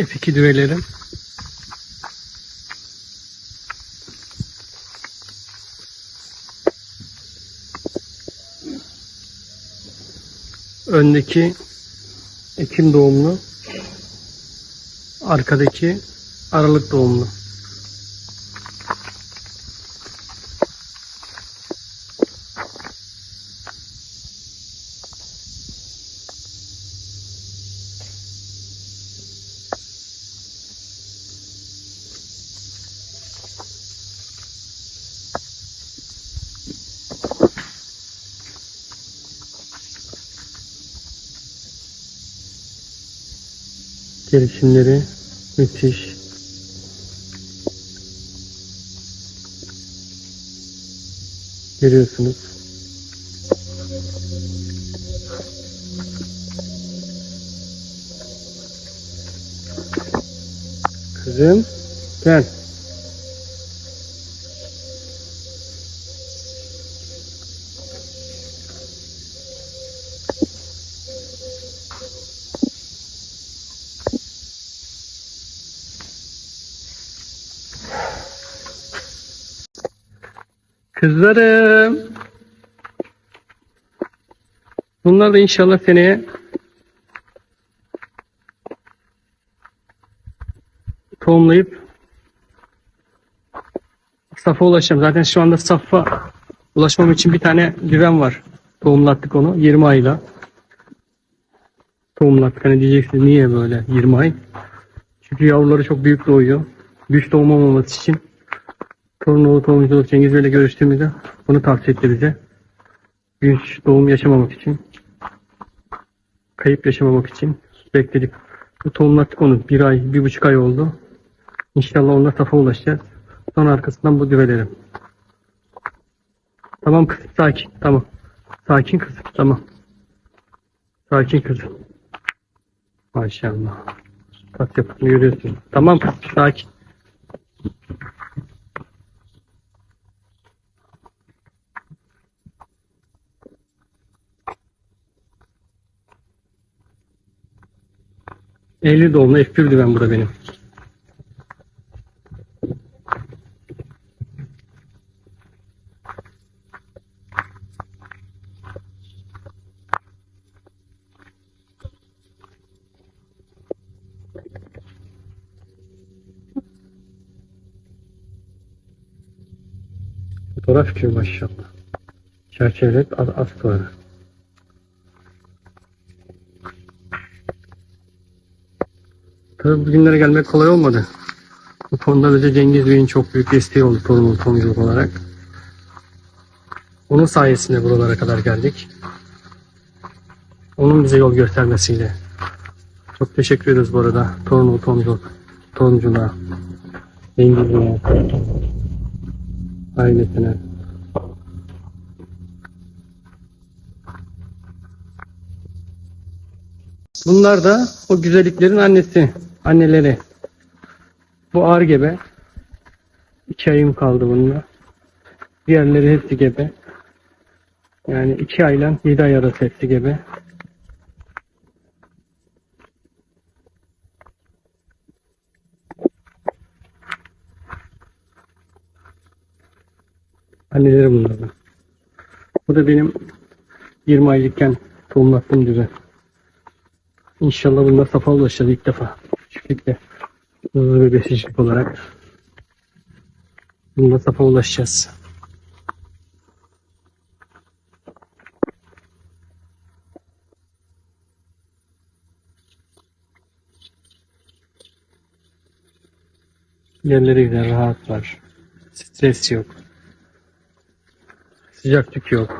F2 düvelerim. Öndeki Ekim doğumlu. Arkadaki Aralık doğumlu. Gelişimleri müthiş. Görüyorsunuz. Kızım gel. Kızlarım. Bunlar da inşallah seneye tohumlayıp safa ulaşacağım. Zaten şu anda safa ulaşmam için bir tane düven var. Tohumlattık onu 20 ayla. Tohumlattık. Hani diyeceksiniz niye böyle 20 ay? Çünkü yavruları çok büyük doğuyor. Güç doğmaması için Torunlu tohumculuk Cengiz Bey'le görüştüğümüzde bunu tavsiye etti bize. Güç doğum yaşamamak için, kayıp yaşamamak için bekledik. Bu tohumlattık onu. Bir ay, bir buçuk ay oldu. İnşallah onda safa ulaşacağız. Sonra arkasından bu düveleri. Tamam kızım, sakin. Tamam. Sakin kızım, tamam. Sakin kızım. Maşallah. Bak yapısını görüyorsun. Tamam kızım, sakin. Eylül doğumlu F1 düven bu da benim. Fotoğraf çıkıyor maşallah. Çerçevelet az, az sonra. Tabii bugünlere gelmek kolay olmadı. Bu konuda bize Cengiz Bey'in çok büyük desteği oldu torunun tohumculuk olarak. Onun sayesinde buralara kadar geldik. Onun bize yol göstermesiyle. Çok teşekkür ederiz bu arada torunun tohumculuk, tohumculuğa. Cengiz Bey'e, ailesine. Bunlar da o güzelliklerin annesi, anneleri. Bu ağır gebe. İki ayım kaldı bununla. Diğerleri hepsi gebe. Yani iki ayla yedi ay arası hepsi gebe. Anneleri bunlar. Bu da benim 20 aylıkken tohumlattığım düzen. İnşallah bunlar safa ulaşacağız ilk defa. Çiftlikte. Hızlı bir besicilik olarak. Bununla safa ulaşacağız. Yerleri güzel, rahat var. Stres yok. Sıcaklık yok.